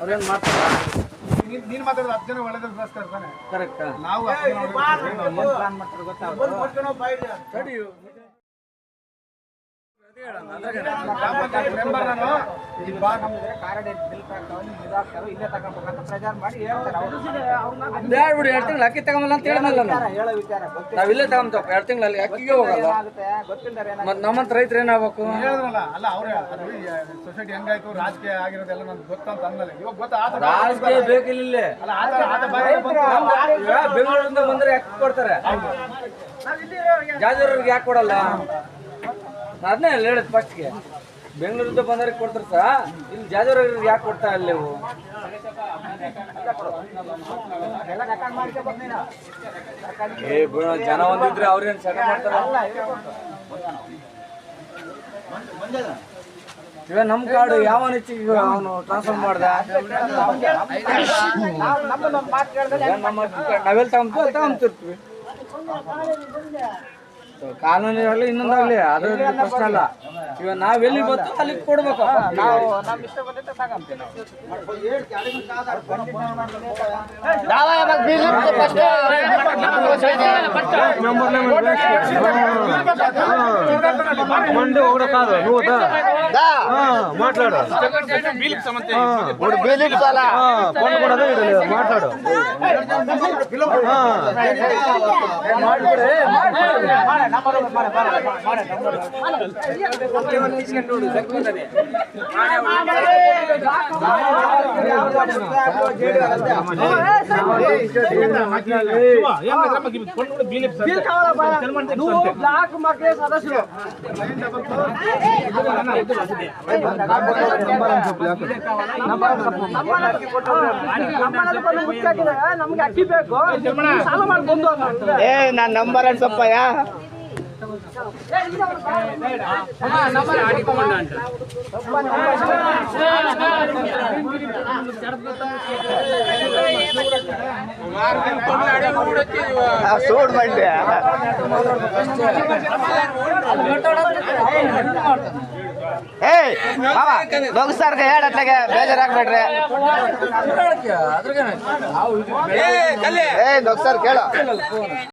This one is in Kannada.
ಅವ್ರೇನ್ ಮಾಡ್ತಾರ ನೀನ್ ಮಾತಾಡಿದ್ರೆ ಮಾತಾಡೋದು ಹತ್ತು ಜನ ಒಳ್ಳೆದಕ್ಕೋಸ್ಕರ ತಾನೆ. ಕರೆಕ್ಟ್ ನಾವು ಪ್ಲಾನ್ ಮಾಡ್ತಾರೆ ಗೊತ್ತಾ? ತಡಿ ಗ್ರಾಮ ಪಂಚಾಯತ್ ಮೆಂಬರ್ ನಾನು. ಬಿಡಿ ಎರಡು ತಿಂಗಳು ಅಕ್ಕಿ ತಗೊಂಬಲ್ಲ ಅಂತ ಹೇಳಿದ್ನಲ್ಲ ನಾನು. ನಾವ್ ಇಲ್ಲೇ ತಗೊಂತಪ್ಪ ಎರಡು ತಿಂಗಳು ಅಲ್ಲಿ ಅಕ್ಕಿಗೆ ಹೋಗಲ್ಲ. ಮತ್ ನಮ್ಮಂತ ರೈತರು ಏನಾಗಬೇಕು? ಹೇಳಿದ್ರಲ್ಲ ಅಲ್ಲ ಅವ್ರೆ ಸೊಸೈಟಿ ಹೆಂಗಾಯ್ತು? ರಾಜಕೀಯ ಆಗಿರೋದೆಲ್ಲ ನನ್ಗೆ ಗೊತ್ತಂತ ಅಂದಲ್ಲ ಇವಾಗ ಗೊತ್ತಾ ರಾಜಕೀಯ ಬೇಕಿಲ್ಲ ಬೆಂಗಳೂರಿಂದ ಬಂದ್ರೆ ಯಾಕೆ ಕೊಡ್ತಾರೆ? ಜಾಜೂರಿಗೆ ಯಾಕೆ ಕೊಡಲ್ಲ? ಅದನ್ನೇ ಹೇಳಿದ್ ಫಸ್ಟ್ಗೆ ಬೆಂಗಳೂರಿಂದ ಬಂದವ್ರಿಗೆ ಕೊಡ್ತಾರೆ ಸಾ? ಇಲ್ಲಿ ಜಾಜೂರಿಗೆ ಯಾಕೆ ಕೊಡ್ತಾ ಇಲ್ಲ ನೀವು? ಏ ಜನ ಒಂದಿದ್ರೆ ಅವ್ರೇನು ಸಣ್ಣ ಮಾಡ್ತಾರ? ಇವ ನಮ್ ಕಾರ್ಡ್ ಯಾವ ಅವನು ಟ್ರಾನ್ಸ್ಫರ್ ಮಾಡ್ದ? ನಮ್ಮ ನಾವೆಲ್ಲ ತಗೊಂತೀವಿ ತಗೊಂತಿರ್ತೀವಿ. ಕಾನೂನು ಆಗಲಿ ಇನ್ನೊಂದಾಗ್ಲಿ ಅದು ಪ್ರಶ್ನೆ ಅಲ್ಲ ಇವಾಗ ನಾವೆಲ್ಲಿ ಬಂತು ಅಲ್ಲಿಗೆ ಕೊಡ್ಬೇಕಪ್ಪ ನಾವು ನಮ್ಮ ಇಷ್ಟ ಬಂದಿದ್ದ ತಗೊಂತೀವಿ ನಾವು మండి ఒకటి కాదు నువ్వు దా. ఆ, మాట్లాడు ఆ, పండు కూడా తీసుకెళ్ళి నువ్వు బ్లాక్ మక్లే సదస్సులు ನಮ್ಗೆ ಅಕ್ಕಿ ಬೇಕು ಸಾಲ ಮಾಡಿ ಬಂದು ಏ ನಾನ್ ನಂಬರ್ ಅನ್ಸಪ್ಪಯ್ಯ ಸೂಡ್ ಮಂಡ್ಯ ಏಯ್ ಮಾವ ಸರ್ ಹೇಳತ್ಲಾಗ ಬೇಜಾರಾಗ್ಬೇಡ್ರಿ ಏಯ್ ಸರ್ ಕೇಳು.